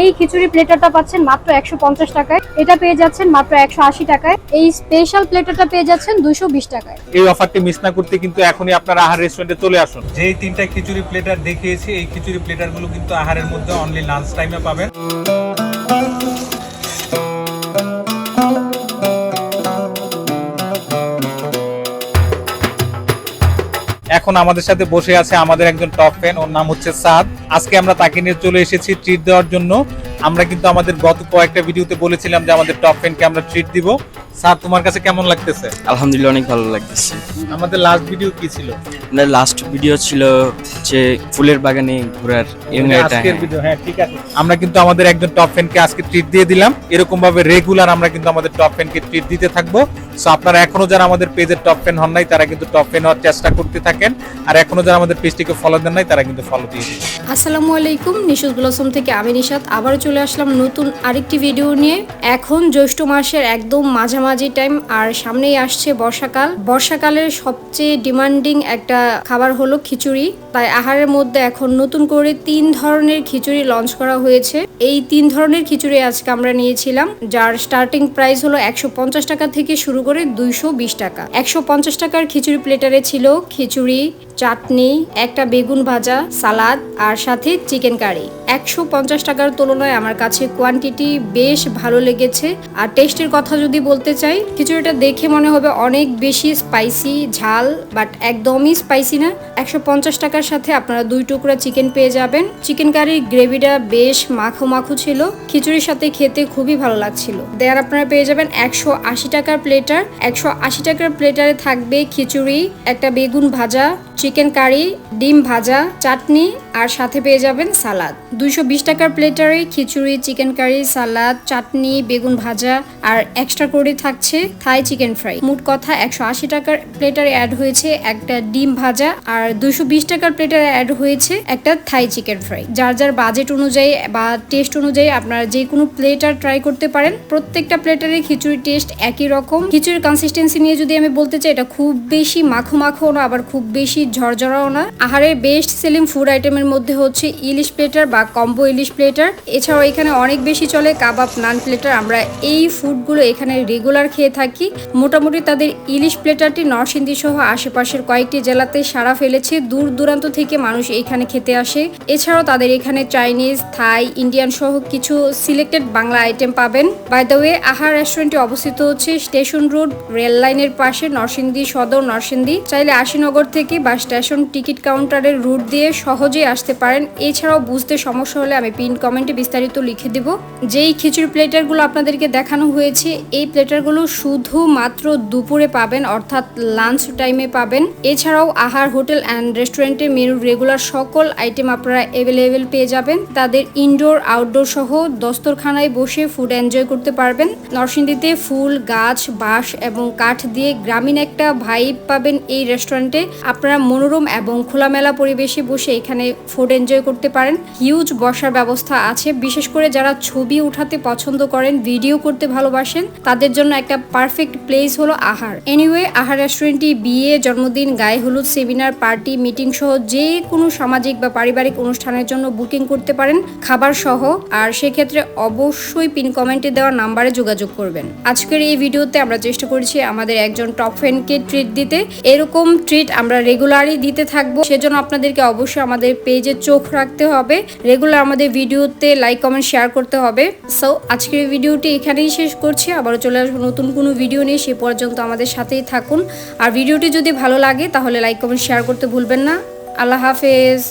এই খিচুড়ি প্লেটারটা পাচ্ছেন মাত্র একশো পঞ্চাশ টাকায়। এটা পেয়ে যাচ্ছেন মাত্র একশো আশি টাকায়। এই স্পেশাল প্লেটারটা পেয়ে যাচ্ছেন দুশো বিশ টাকায়। এই অফারটি মিস না করতে কিন্তু এখনই আপনার আহার রেস্টুরেন্টে চলে আসুন। যে তিনটা খিচুড়ি প্লেটার দেখিয়েছি, এই খিচুড়ি প্লেটারগুলো কিন্তু আহারের মধ্যে অনলি লাঞ্চ টাইমে পাবেন। এখন আমাদের সাথে বসে আছে আমাদের একজন টপ ফ্যান ওর নাম হচ্ছে সাদ। আজকে আমরা তাকে নিয়ে চলে এসেছি ট্রিট দেওয়ার জন্য। আমরা কিন্তু আমাদের গত কয়েকটা ভিডিওতে বলেছিলাম যে আমাদের টপ ফ্যানকে আমরা ট্রিট দিব। স্যার তোমার কাছে কেমন লাগতেছে? আলহামদুলিল্লাহ অনেক ভালো লাগতেছে। আমাদের লাস্ট ভিডিও কি ছিল? আমাদের লাস্ট ভিডিও ছিল যে ফুলের বাগানে ঘোরার এবং আজকের ভিডিও হ্যাঁ ঠিক আছে। আমরা কিন্তু আমাদের একজন টপ ফ্যানকে আজকে ট্রিট দিয়ে দিলাম। এরকম ভাবে রেগুলার আমরা কিন্তু আমাদের টপ ফ্যানকে ট্রিট দিতে থাকব। সো আপনারা এখনও যারা আমাদের পেজের টপ ফ্যান হন নাই, তারা কিন্তু টপ ফ্যান হওয়ার চেষ্টা করতে থাকেন। আর এখনও যারা আমাদের পেজটিকে ফলো দেন নাই, তারা কিন্তু ফলো দিয়ে দিন। আসসালামু আলাইকুম, নিশুজ ব্লসম থেকে আমি নিশাত। আবারও চলে আসলাম নতুন আরেকটি ভিডিও নিয়ে। এখন জ্যৈষ্ঠ মাসের একদম মাঝামাঝি টাইম আর সামনেই আসছে বর্ষাকাল। বর্ষাকালের সবচেয়ে ডিমান্ডিং একটা খাবার হলো খিচুড়ি। তাই আহারের মধ্যে এখন নতুন করে তিন ধরনের খিচুড়ি লঞ্চ করা হয়েছে। এই তিন ধরনের খিচুড়ি আজকে আমরা নিয়েছিলাম, যার স্টার্টিং প্রাইস হলো একশো পঞ্চাশ টাকা থেকে শুরু করে দুইশো বিশ টাকা। একশো পঞ্চাশ টাকার খিচুড়ি প্লেটারে ছিল খিচুড়ি, চাটনি, একটা বেগুন ভাজা, সালাদ আর সাথে চিকেন কারি। একশো পঞ্চাশ টাকার তুলনায় আমার কাছে কোয়ান্টিটি বেশ ভালো লেগেছে। আর টেস্টের কথা যদি বলতে চাই, খিচুড়িটা দেখে মনে হবে অনেক বেশি স্পাইসি ঝাল বাট একদমই স্পাইসি না। একশো পঞ্চাশ টাকার সাথে আপনারা দুই টুকরা চিকেন পেয়ে যাবেন। চিকেন কারির গ্রেভিটা বেশ মাখো মাখো ছিল। খিচুড়ির সাথে খেতে খুবই ভালো লাগছিল। দেয়ার আপনারা পেয়ে যাবেন একশো আশি টাকার প্লেটার একশো আশি টাকার প্লেটারে থাকবে খিচুড়ি একটা বেগুন ভাজা চিকেন কারি, ডিম ভাজা, চাটনি আর সাথে পেয়ে যাবেন সালাদ। দুইশো বিশ টাকার প্লেটারে খিচুড়ি, চিকেন কারি, সালাদ, চাটনি, বেগুন ভাজা আর এক্সট্রা করে থাকছে থাই চিকেন ফ্রাই মোট কথা একশো আশি টাকার প্লেটারে অ্যাড হয়েছে একটা ডিম ভাজা আর দুইশো বিশ টাকার প্লেটারে অ্যাড হয়েছে একটা থাই চিকেন ফ্রাই যার যার বাজেট অনুযায়ী বা টেস্ট অনুযায়ী আপনারা যে কোনো প্লেটার ট্রাই করতে পারেন। প্রত্যেকটা প্লেটারে খিচুড়ি টেস্ট একই রকম। খিচুড়ির কনসিস্টেন্সি নিয়ে যদি আমি বলতে চাই, এটা খুব বেশি মাখো মাখো আবার খুব বেশি ঝরঝরাও না। আহারের বেস্ট সেলিং ফুড আইটেমের মধ্যে হচ্ছে ইলিশ প্লেটার বা কম্বো ইলিশ প্লেটার। এছাড়াও এখানে অনেক বেশি চলে কাবাব নান প্লেটার। আমরা এই ফুডগুলো এখানে রেগুলার খেয়ে থাকি। মোটামুটি তাদের ইলিশ প্লেটারটি নরসিংদী সহ আশেপাশের কয়েকটি জেলাতে সারা ফেলেছে। দূর দূরান্ত থেকে মানুষ এখানে খেতে আসে। এছাড়াও তাদের এখানে চাইনিজ, থাই, ইন্ডিয়ান সহ কিছু সিলেক্টেড বাংলা আইটেম পাবেন। বাই দ্য ওয়ে, আহার রেস্টুরেন্টটি অবস্থিত হচ্ছে স্টেশন রোড, রেল লাইনের পাশে নরসিংদী সদর নরসিংদী। চাইলে আশিনগর থেকে বা স্টেশন, টিকিট কাউন্টারের রুট দিয়ে সহজেই আসতে পারেন। এছাড়াও বুঝতে সমস্যা হলে আমি পিন কমেন্টে বিস্তারিত লিখে দেব। যেই খিচুড়ি প্লেটারগুলো আপনাদেরকে দেখানো হয়েছে, এই প্লেটারগুলো শুধুমাত্র দুপুরে পাবেন, অর্থাৎ লাঞ্চ টাইমে পাবেন। এছাড়াও আহার, হোটেল অ্যান্ড রেস্টুরেন্টের মেনুর রেগুলার সকল আইটেম আপনারা অ্যাভেলেবেল পেয়ে যাবেন। তাদের ইনডোর, আউটডোর সহ দস্তরখানায় বসে ফুড এনজয় করতে পারবেন। নরসিংদীতে ফুল, গাছ, বাঁশ এবং কাঠ দিয়ে গ্রামীণ একটা ভাইব পাবেন এই রেস্টুরেন্টে। আপনারা মনোরম এবং খোলামেলা পরিবেশে বসে এখানে ফুড এনজয় করতে পারেন। হিউজ বসার ব্যবস্থা আছে। বিশেষ করে যারা ছবি উঠাতে পছন্দ করেন ভিডিও করতে ভালোবাসেন, তাদের জন্য একটা পারফেক্ট প্লেস হলো আহার। এনিওয়ে আহার রেস্টুরেন্টটি বিয়ে, জন্মদিন, গায়ে হলুদ সেমিনার পার্টি মিটিং সহ যে কোনো সামাজিক বা পারিবারিক অনুষ্ঠানের জন্য বুকিং করতে পারেন। খাবার সহ। আর সেক্ষেত্রে অবশ্যই পিন কমেন্টে দেওয়া নাম্বারে যোগাযোগ করবেন। আজকের এই ভিডিওতে আমরা চেষ্টা করেছি আমাদের একজন টপ ফ্যানকে ট্রিট দিতে। এরকম ট্রিট আমরা রেগুলারই দিতে থাকব, সেজন্য আপনাদেরকে অবশ্যই আমাদের পেজে চোখ রাখতে হবে। রেগুলার আমাদের ভিডিওতে লাইক কমেন্ট শেয়ার করতে হবে। সো আজকের ভিডিওটি এখানেই শেষ করছি। আবারও চলে আসব নতুন কোনো ভিডিও নিয়ে, সে পর্যন্ত আমাদের সাথেই থাকুন। আর ভিডিওটি যদি ভালো লাগে, তাহলে লাইক কমেন্ট শেয়ার করতে ভুলবেন না। আল্লাহ হাফেজ।